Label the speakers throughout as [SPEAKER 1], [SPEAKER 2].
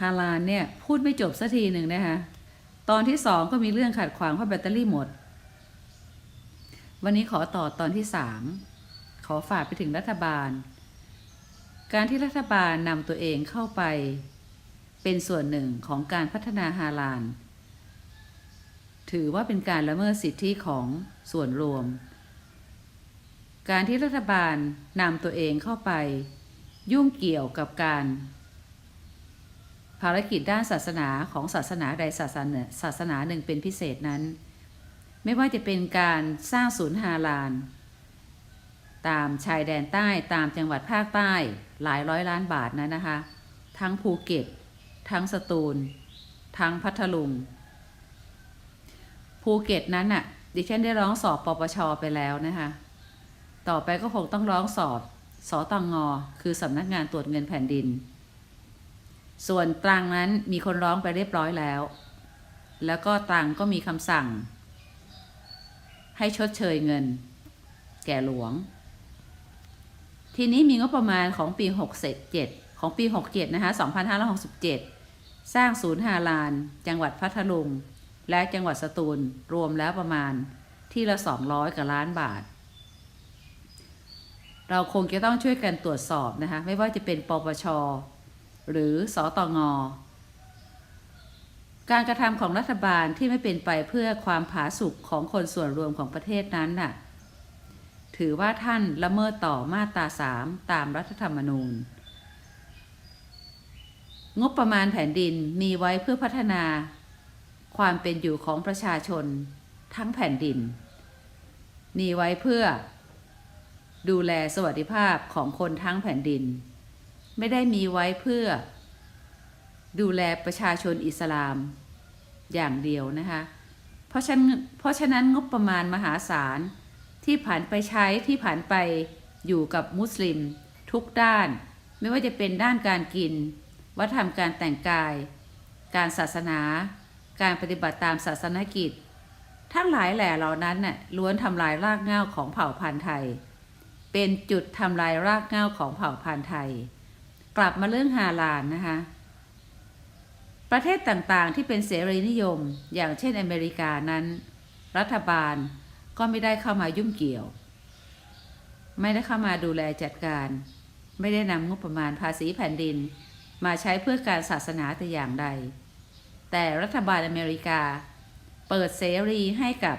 [SPEAKER 1] ฮาลานเนี่ยพูดไม่จบสักทีหนึ่งนะคะตอนที่สองก็มีเรื่องขัดขวางเพราะแบตเตอรี่หมด วันนี้ขอต่อตอนที่สามขอฝากไปถึงรัฐบาล การที่รัฐบาลนำตัวเองเข้าไป เป็นส่วนหนึ่งของการพัฒนาฮาลาน ถือว่าเป็นการละเมิดสิทธิของส่วนรวม การที่รัฐบาลนำตัวเองเข้าไป ยุ่งเกี่ยวกับการ ภารกิจด้านศาสนาของศาสนาใดศาสนาศาสนาหนึ่งเป็นพิเศษนั้น ไม่ว่าจะเป็นการสร้างศูนย์ฮาลาน ตามชายแดนใต้ตามจังหวัดภาคใต้หลายร้อยล้านบาทนั้นนะคะ ทั้งภูเก็ต ทั้งสตูล ทั้งพัทลุง ภูเก็ตนั้นน่ะดิฉันได้ร้องสอบปปชไปแล้วนะคะ ต่อไปก็คงต้องร้องสอบสอตองงอ คือสำนักงานตรวจเงินแผ่นดิน ส่วนตรังนั้นมีคนร้องไปเรียบร้อยแล้ว แล้วก็ตรังก็มีคำสั่ง ให้ชดเชยเงิน แก่หลวง ทีนี้มีงบประมาณของปี 67 ของปี 67 นะคะ 2567 สร้างศูนย์ฮาลาน จังหวัดพัทลุง และจังหวัดสตูล รวมแล้วประมาณที่ละ 200กว่าล้านบาท เราคงจะต้องช่วยกันตรวจสอบนะคะ ไม่ว่าจะเป็นปปช หรือสอตองอ การกระทำของรัฐบาลที่ไม่เป็นไปเพื่อความผาสุกของคนส่วนรวมของประเทศนั้นน่ะ ถือว่าท่านละเมิดต่อมาตราสามตามรัฐธรรมนูญ งบประมาณแผ่นดินมีไว้เพื่อพัฒนา ความเป็นอยู่ของประชาชนทั้งแผ่นดิน มีไว้เพื่อดูแลสวัสดิภาพของคนทั้งแผ่นดิน ไม่ได้มีไว้เพื่อ ดูแลประชาชนอิสลามอย่างเดียวนะคะ เพราะฉะนั้นเพราะฉะนั้นงบประมาณมหาศาลที่ผ่านไปใช้ที่ผ่านไปอยู่กับมุสลิม ทุกด้าน ไม่ว่าจะเป็นด้านการกิน วัฒนธรรมการแต่งกาย การศาสนา การปฏิบัติตามศาสนกิจ ทั้งหลายแหล่เหล่านั้นน่ะล้วนทำลายรากเหง้าของเผ่าพันธุ์ไทย เป็นจุดทำลายรากเหง้าของเผ่าพันธุ์ไทย กลับมาเรื่องฮาลาลนะคะ ประเทศต่างๆที่เป็นเสรีนิยม อย่างเช่นอเมริกานั้น รัฐบาลก็ไม่ได้เข้ามายุ่งเกี่ยว ไม่ได้เข้ามาดูแลจัดการ ไม่ได้นำงบประมาณภาษีแผ่นดิน มาใช้เพื่อการศาสนาแต่อย่างใด แต่รัฐบาลอเมริกา เปิดเสรีให้กับ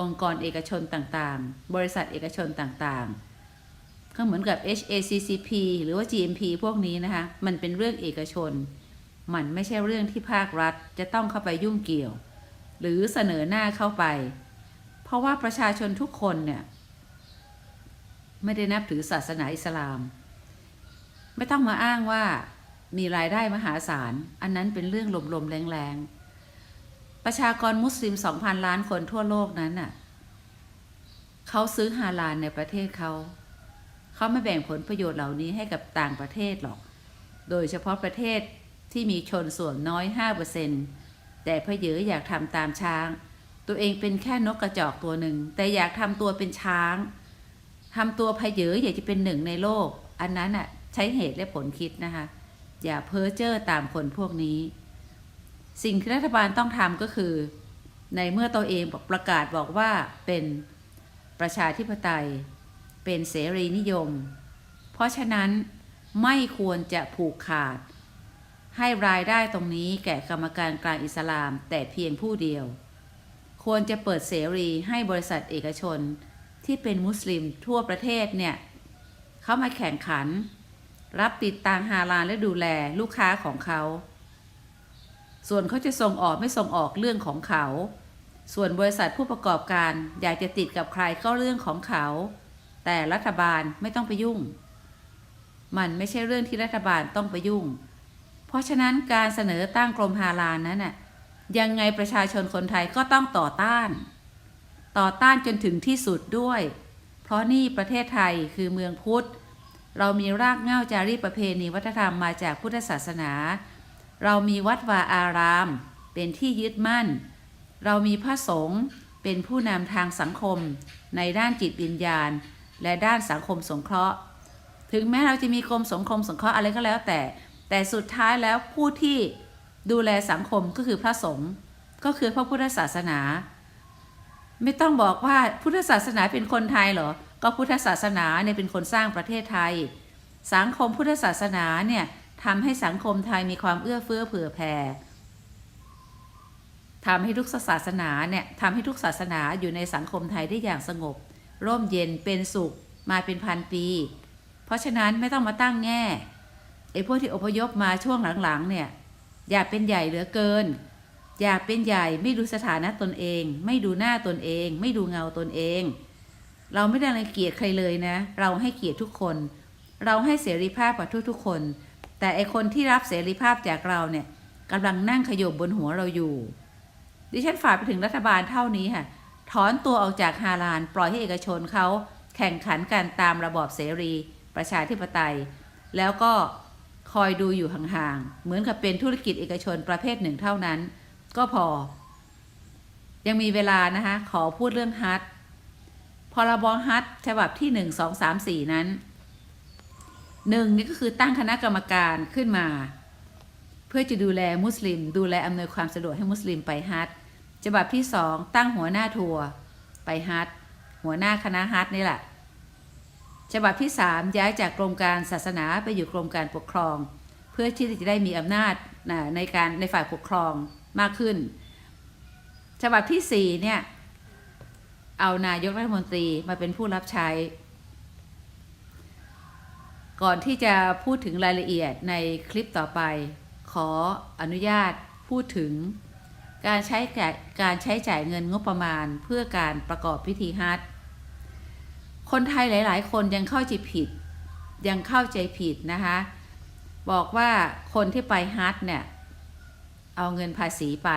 [SPEAKER 1] องค์กรเอกชนต่างๆ บริษัทเอกชนต่างๆ ก็เหมือนกับ HACCP หรือว่า GMP พวกนี้นะคะ มันเป็นเรื่องเอกชน มันไม่ใช่เรื่องที่ภาครัฐจะต้องเข้าไปยุ่งเกี่ยว หรือเสนอหน้าเข้าไป เพราะว่าประชาชนทุกคนเนี่ยไม่ได้นับถือศาสนาอิสลาม ไม่ต้องมาอ้างว่ามีรายได้มหาศาล อันนั้นเป็นเรื่องลมๆแรงๆ ประชากรมุสลิม 2,000 ล้านคนทั่วโลกนั้นน่ะเขาซื้อฮาลาลในประเทศเขา เขาไม่แบ่งผลประโยชน์เหล่านี้ให้กับต่างประเทศหรอก โดยเฉพาะประเทศที่มีชนส่วนน้อย 5%แต่พะเยออยากทำตามช้าง ตัวเองเป็นแค่นกกระจอกตัวหนึ่ง แต่อยากทำตัวเป็นช้างทำตัวพะเยออยากจะเป็นหนึ่งในโลก อันนั้นอะใช้เหตุและผลคิดนะคะ อย่าเพ้อเจ้อตามคนพวกนี้ สิ่งที่รัฐบาลต้องทำก็คือ ในเมื่อตัวเองประกาศบอกว่าเป็นประชาธิปไตย เป็นเสรีนิยม เพราะฉะนั้นไม่ควรจะผูกขาด ให้รายได้ตรงนี้แก่กรรมการกลางอิสลามแต่เพียงผู้เดียว ควรจะเปิดเสรีให้บริษัทเอกชนที่เป็นมุสลิมทั่วประเทศเนี่ย เข้ามาแข่งขัน รับติดตามฮาลาลและดูแลลูกค้าของเขา ส่วนเขาจะส่งออกไม่ส่งออกเรื่องของเขา ส่วนบริษัทผู้ประกอบการอยากจะติดกับใครก็เรื่องของเขา แต่รัฐบาลไม่ต้องไปยุ่ง มันไม่ใช่เรื่องที่รัฐบาลต้องไปยุ่ง เพราะฉะนั้นการเสนอตั้งกรมฮาลาลนั้นน่ะยังไงประชาชนคนไทยก็ต้องต่อต้าน ต่อต้านจนถึงที่สุดด้วย เพราะนี่ประเทศไทยคือเมืองพุทธ เรามีรากเหง้าจารีตประเพณีวัฒนธรรมมาจากพุทธศาสนา เรามีวัดวาอาราม เป็นที่ยึดมั่น เรามีพระสงฆ์เป็นผู้นำทางสังคมในด้านจิตวิญญาณ และด้านสังคมสงเคราะห์ ถึงแม้เราจะมีกรมสงคมสงเคราะห์อะไรก็แล้วแต่ แต่สุดท้ายแล้วผู้ที่ดูแลสังคมก็คือพระสงฆ์ก็คือพระพุทธศาสนา ไม่ต้องบอกว่าพุทธศาสนาเป็นคนไทยเหรอ ก็พุทธศาสนาเนี่ยเป็นคนสร้างประเทศไทย สังคมพุทธศาสนาเนี่ยทำให้สังคมไทยมีความเอื้อเฟื้อเผื่อแผ่ทำให้ทุกศาสนาเนี่ยทำให้ทุกศาสนาอยู่ในสังคมไทยได้อย่างสงบ ร่มเย็นเป็นสุขมาเป็นพันปี เพราะฉะนั้นไม่ต้องมาตั้งแง่ไอ้พวกที่อพยพมาช่วงหลังๆเนี่ย อยากเป็นใหญ่เหลือเกิน อยากเป็นใหญ่ไม่ดูสถานะตนเอง ไม่ดูหน้าตนเอง ไม่ดูเงาตนเอง เราไม่ได้รังเกียจใครเลยนะ เราให้เกียรติทุกคน เราให้เสรีภาพกับทุกๆคน แต่ไอคนที่รับเสรีภาพจากเราเนี่ยกำลังนั่งขยบบนหัวเราอยู่ ดิฉันฝากไปถึงรัฐบาลเท่านี้ค่ะ ถอนตัวออกจากฮาลานปล่อยให้เอกชนเขาแข่งขันกันตามระบอบเสรีประชาธิปไตย แล้วก็คอยดูอยู่ห่างๆ เหมือนกับเป็นธุรกิจเอกชนประเภทหนึ่งเท่านั้น ก็พอ ยังมีเวลานะคะ ขอพูดเรื่องฮัทพรบฮัทฉบับที่หนึ่งสองสามสี่นั้นหนึ่งนี่ก็คือตั้งคณะกรรมการขึ้นมา เพื่อจะดูแลมุสลิม ดูแลอำนวยความสะดวกให้มุสลิมไปฮัท ฉบับที่สองตั้งหัวหน้าทัวร์ไปฮัทหัวหน้าคณะฮัทนี่แหละ ฉบับที่3ย้ายจากกรมการศาสนาไปอยู่กรมการปกครอง เพื่อที่จะได้มีอำนาจในการในฝ่ายปกครองมากขึ้น ฉบับที่4เนี่ยเอานายกรัฐมนตรีมาเป็นผู้รับใช้ ก่อนที่จะพูดถึงรายละเอียดในคลิปต่อไป ขออนุญาตพูดถึง การใช้การใช้จ่ายเงินงบประมาณเพื่อการประกอบพิธีฮัทคนไทยหลาย ๆ คนยังเข้าใจผิด ยังเข้าใจผิดนะคะ บอกว่าคนที่ไปฮัทเนี่ย เอาเงินภาษีไป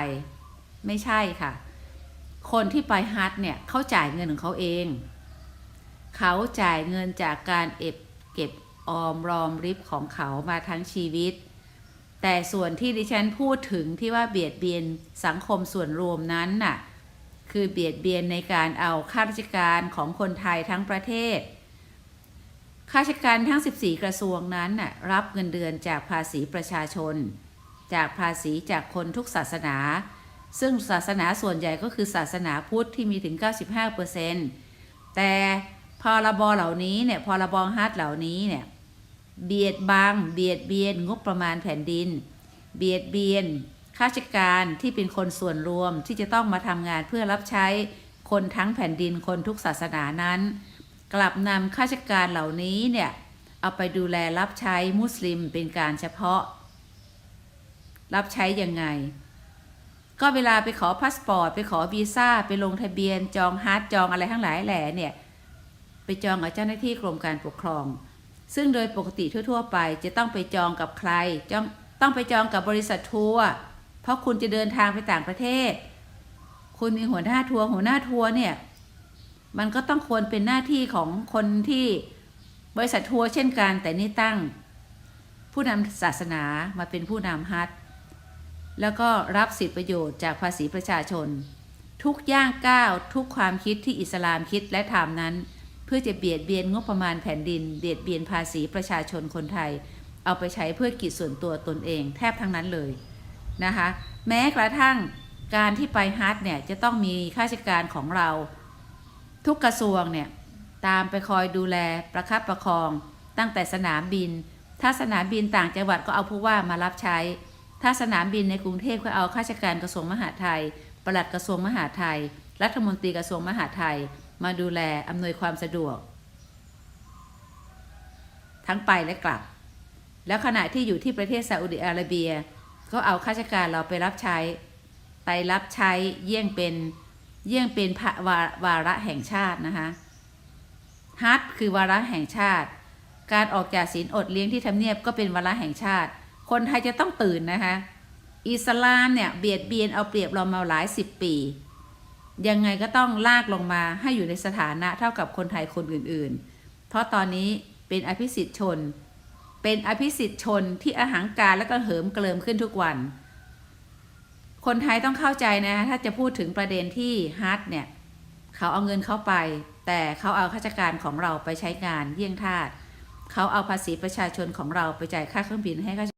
[SPEAKER 1] ไม่ใช่ค่ะ คนที่ไปฮัทเนี่ยเขาจ่ายเงินของเขาเอง เขาจ่ายเงินจากการเอบเก็บออมรอมริบของเขามาทั้งชีวิต แต่ส่วนที่ดิฉันพูดถึงที่ว่าเบียดเบียนสังคมส่วนรวมนั้นน่ะคือเบียดเบียนในการเอาข้าราชการของคนไทยทั้งประเทศข้าราชการทั้ง 14 กระทรวงนั้นน่ะรับเงินเดือนจากภาษีประชาชน จากภาษีจากคนทุกศาสนา ซึ่งศาสนาส่วนใหญ่ก็คือศาสนาพุทธที่มีถึง 95%แต่พรบเหล่านี้เนี่ยพรบฮัทเหล่านี้เนี่ย เบียดบัง เบียดเบียนงบประมาณแผ่นดิน เบียดเบียนข้าราชการที่เป็นคนส่วนรวมที่จะต้องมาทำงานเพื่อรับใช้คนทั้งแผ่นดินคนทุกศาสนานั้น กลับนำข้าราชการเหล่านี้เนี่ย เอาไปดูแลรับใช้มุสลิมเป็นการเฉพาะ รับใช้ยังไง ก็เวลาไปขอพาสปอร์ต ไปขอวีซ่า ไปลงทะเบียน จองฮาร์ดจองอะไรทั้งหลายแหล่เนี่ย ไปจองกับเจ้าหน้าที่กรมการปกครอง ซึ่งโดยปกติทั่ว ๆ ไปจะต้องไปจองกับใครจองต้องไปจองกับบริษัททัวร์เพราะคุณจะเดินทางไปต่างประเทศ คุณมีหัวหน้าทัวร์หัวหน้าทัวร์เนี่ย มันก็ต้องควรเป็นหน้าที่ของคนที่บริษัททัวร์เช่นกัน แต่นี่ตั้ง ผู้นำศาสนามาเป็นผู้นำฮัทแล้วก็รับสิทธิประโยชน์จากภาษีประชาชน ทุกย่างก้าวทุกความคิดที่อิสลามคิดและทำนั้น เพื่อจะเบียดเบียนงบประมาณแผ่นดิน เบียดเบียนภาษีประชาชนคนไทย เอาไปใช้เพื่อกิจส่วนตัวตนเอง แทบทั้งนั้นเลยนะคะแม้กระทั่งการที่ไปฮัทเนี่ยจะต้องมีข้าราชการของเรา ทุกกระทรวงเนี่ยตามไปคอยดูแลประคับประคอง ตั้งแต่สนามบิน ถ้าสนามบินต่างจังหวัดก็เอาผู้ว่ามารับใช้ ถ้าสนามบินในกรุงเทพก็เอาข้าราชการกระทรวงมหาดไทยปลัดกระทรวงมหาดไทย รัฐมนตรีกระทรวงมหาดไทย มาดูแลอำนวยความสะดวก ทั้งไปและกลับ แล้วขณะที่อยู่ที่ประเทศซาอุดิอาระเบีย ก็เอาข้าราชการเราไปรับใช้ ไปรับใช้เยี่ยงเป็นเยี่ยงเป็นพระวาวาระแห่งชาตินะคะฮัทคือวาระแห่งชาติ การออกจากศีลอดเลี้ยงที่ทำเนียบก็เป็นวาระแห่งชาติ คนไทยจะต้องตื่นนะคะอิสลามเนี่ยเบียดเบียนเอาเปรียบเรามาหลายสิบปี ยังไงก็ต้องลากลงมาให้อยู่ในสถานะเท่ากับคนไทยคนอื่นๆ เพราะตอนนี้เป็นอภิสิทธิชน เป็นอภิสิทธิชนที่อาหางการและก็เหิมเกลิมขึ้นทุกวัน คนไทยต้องเข้าใจนะ ถ้าจะพูดถึงประเด็นที่ฮาร์ดเนี่ย เขาเอาเงินเขาไป แต่เขาเอาข้าราชการของเราไปใช้งานเยี่ยงทาสเขาเอาภาษีประชาชนของเราไปจ่ายค่าเครื่องบินให้ข้า